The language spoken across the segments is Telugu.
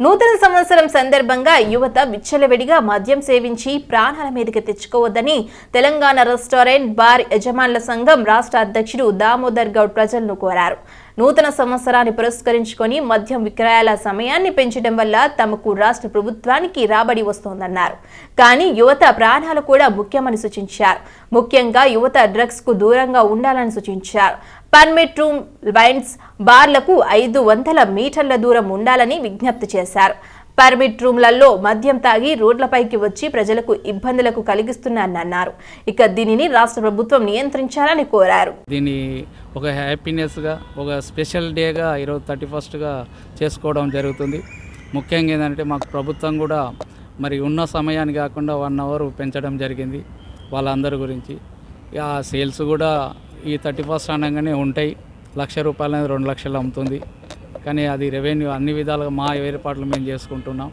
నూతన సంవత్సరం సందర్భంగా యువత విచ్చలవిడిగా మద్యం సేవించి ప్రాణాల మీదకి తెచ్చుకోవద్దని తెలంగాణ రెస్టారెంట్ బార్ యజమానుల సంఘం రాష్ట్ర అధ్యక్షుడు దామోదర్ గౌడ్ ప్రజలను కోరారు. నూతన సంవత్సరాన్ని పురస్కరించుకొని మద్యం విక్రయాల సమయాన్ని పెంచడం వల్ల తమకు రాష్ట్ర ప్రభుత్వానికి రాబడి వస్తోందన్నారు. కానీ యువత ప్రాణాలు కూడా ముఖ్యమని సూచించారు. ముఖ్యంగా యువత డ్రగ్స్కు దూరంగా ఉండాలని సూచించారు. పర్మిట్ రూమ్ వైన్స్ బార్లకు ఐదు వందల మీటర్ల దూరం ఉండాలని విజ్ఞప్తి చేశారు. పర్మిట్ రూమ్లలో మద్యం తాగి రోడ్లపైకి వచ్చి ప్రజలకు ఇబ్బందులకు కలిగిస్తున్నారన్నారు ఇక దీనిని రాష్ట్ర ప్రభుత్వం నియంత్రించాలని కోరారు. దీన్ని ఒక హ్యాపీనెస్గా ఒక స్పెషల్ డేగా ఈరోజు థర్టీ ఫస్ట్గా చేసుకోవడం జరుగుతుంది. ముఖ్యంగా ఏంటంటే మాకు ప్రభుత్వం కూడా మరి ఉన్న సమయాన్ని కాకుండా వన్ అవర్ పెంచడం జరిగింది వాళ్ళందరి గురించి. ఆ సేల్స్ కూడా ఈ థర్టీ ఫస్ట్ అనగానే ఉంటాయి. లక్ష రూపాయలు అనేది రెండు లక్షలు అమ్ముతుంది. కానీ అది రెవెన్యూ అన్ని విధాలుగా మా ఏర్పాట్లు మేము చేసుకుంటున్నాం.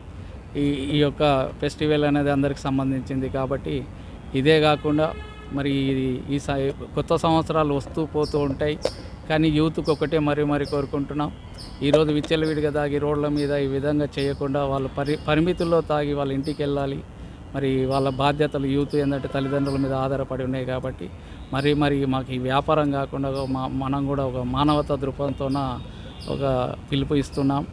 ఈ ఈ యొక్క ఫెస్టివల్ అనేది అందరికి సంబంధించింది కాబట్టి ఇదే కాకుండా మరి ఇది ఈ స- కొత్త సంవత్సరాలు వస్తూ పోతూ ఉంటాయి. కానీ యూత్కి ఒకటే మరీ మరీ కోరుకుంటున్నాం. ఈరోజు విచ్చలవిడిగా తాగి రోడ్ల మీద ఈ విధంగా చేయకుండా వాళ్ళు పరి పరిమితుల్లో తాగి వాళ్ళ ఇంటికి వెళ్ళాలి. మరి వాళ్ళ బాధ్యతలు యూత్ ఏంటంటే తల్లిదండ్రుల మీద ఆధారపడి ఉన్నాయి కాబట్టి మరి మరి మాకు ఈ వ్యాపారం కాకుండా మా మనం కూడా ఒక మానవతా దృక్పథంతోన ఒక పిలుపు ఇస్తున్నాం.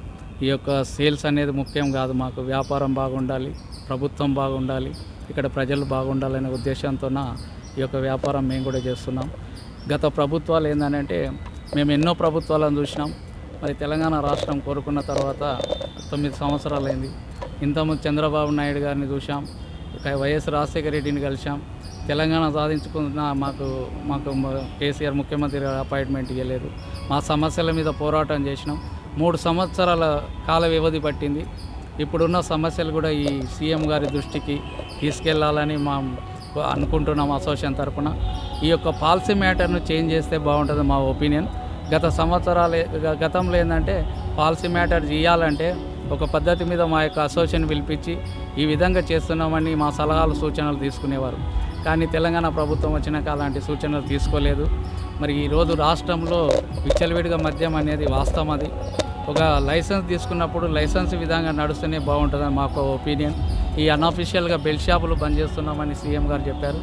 ఈ యొక్క సేల్స్ అనేది ముఖ్యం కాదు. మాకు వ్యాపారం బాగుండాలి ప్రభుత్వం బాగుండాలి ఇక్కడ ప్రజలు బాగుండాలనే ఉద్దేశంతోన ఈ యొక్క వ్యాపారం మేము కూడా చేస్తున్నాం. గత ప్రభుత్వాలు ఏంటంటే మేము ఎన్నో ప్రభుత్వాలను చూసినాం. మరి తెలంగాణ రాష్ట్రం కోరుకున్న తర్వాత తొమ్మిది సంవత్సరాలైంది. ఇంతకుముందు చంద్రబాబు నాయుడు గారిని చూసాం వైఎస్ రాజశేఖర రెడ్డిని కలిసాం తెలంగాణ సాధించుకున్న మాకు మాకు కేసీఆర్ ముఖ్యమంత్రి అపాయింట్మెంట్ ఇవ్వలేదు మా సమస్యల మీద పోరాటం చేసినాం. మూడు సంవత్సరాల కాల వ్యవధి పట్టింది. ఇప్పుడున్న సమస్యలు కూడా ఈ సీఎం గారి దృష్టికి తీసుకెళ్ళాలని మా అనుకుంటున్నాం అసోసియేషన్ తరఫున ఈ యొక్క పాలసీ మ్యాటర్ను చేంజ్ చేస్తే బాగుంటుంది మా ఒపీనియన్. గత సంవత్సరాలు గతంలో ఏంటంటే పాలసీ మ్యాటర్ చేయాలంటే ఒక పద్ధతి మీద మా యొక్క అసోసియేషన్ పిలిపించి ఈ విధంగా చేస్తున్నామని మా సలహాలు సూచనలు తీసుకునేవారు. కానీ తెలంగాణ ప్రభుత్వం వచ్చినాక అలాంటి సూచనలు తీసుకోలేదు. మరి ఈరోజు రాష్ట్రంలో విచ్చలవిడిగా మద్యం అనేది వాస్తవం అది. ఒక లైసెన్స్ తీసుకున్నప్పుడు లైసెన్స్ విధంగా నడుస్తూనే బాగుంటుందని మాకు ఒపీనియన్. ఈ అన్అఫీషియల్గా బెల్ షాపులు బంద్ చేస్తున్నామని సీఎం గారు చెప్పారు.